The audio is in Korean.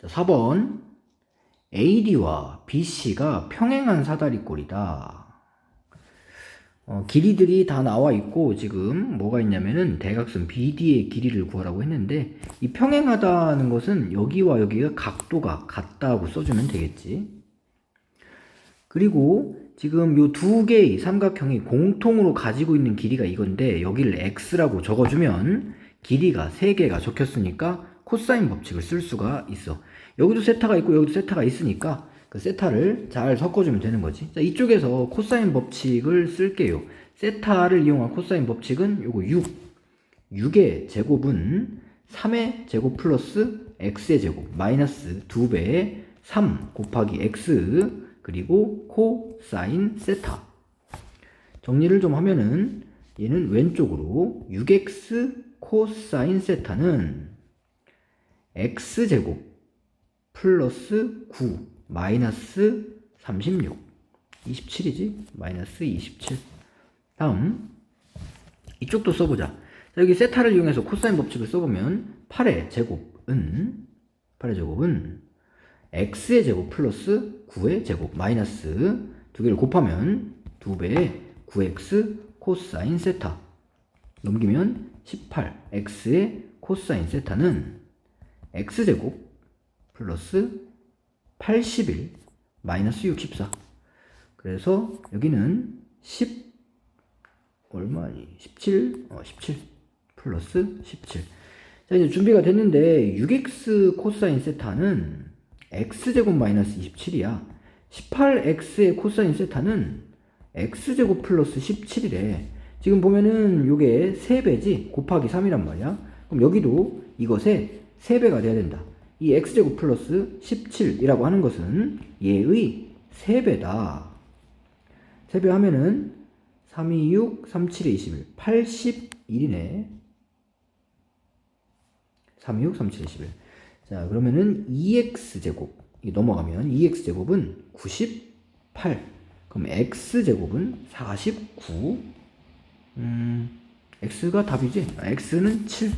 자, 4번 AD와 BC가 평행한 사다리꼴이다. 어, 길이들이 다 나와 있고 지금 뭐가 있냐면은 대각선 BD의 길이를 구하라고 했는데 이 평행하다는 것은 여기와 여기가 각도가 같다고 써주면 되겠지. 그리고 지금 요두 개의 삼각형이 공통으로 가지고 있는 길이가 이건데 여기를 x라고 적어주면 길이가 세 개가 적혔으니까 코사인 법칙을 쓸 수가 있어. 여기도 세타가 있고 여기도 세타가 있으니까 그 세타를 잘 섞어주면 되는 거지. 자, 이쪽에서 코사인 법칙을 쓸게요. 세타를 이용한 코사인 법칙은 요거 6. 6의 제곱은 3의 제곱 플러스 x의 제곱 마이너스 2배의 3 곱하기 x 그리고 코사인 세타. 정리를 좀 하면은 얘는 왼쪽으로 6x 코사인 세타는 x제곱 플러스 9 마이너스 36 27이지? 마이너스 27 다음. 이쪽도 써보자. 자, 여기 세타를 이용해서 코사인 법칙을 써보면 8의 제곱은 8의 제곱은 x의 제곱 플러스 9의 제곱 마이너스 두 개를 곱하면 2배의 9x 코사인 세타. 넘기면 18 x의 코사인 세타는 x제곱 플러스 81 마이너스 64 그래서 여기는 10 얼마니 17 어, 17 플러스 17 자 이제 준비가 됐는데 6x 코사인 세타는 x제곱 마이너스 27이야. 18x의 코사인 세타는 x제곱 플러스 17이래. 지금 보면은 요게 3배지? 곱하기 3이란 말이야. 그럼 여기도 이것의 3배가 돼야 된다 이 x제곱 플러스 17이라고 하는 것은 얘의 3배다 3배 하면은 3, 2, 6, 3, 7에 21 81이네 3, 2, 6, 3, 7, 21 자, 그러면은 2x제곱. 이 넘어가면 2x제곱은 98. 그럼 x제곱은 49. 음, x가 답이지? 아, x는 7.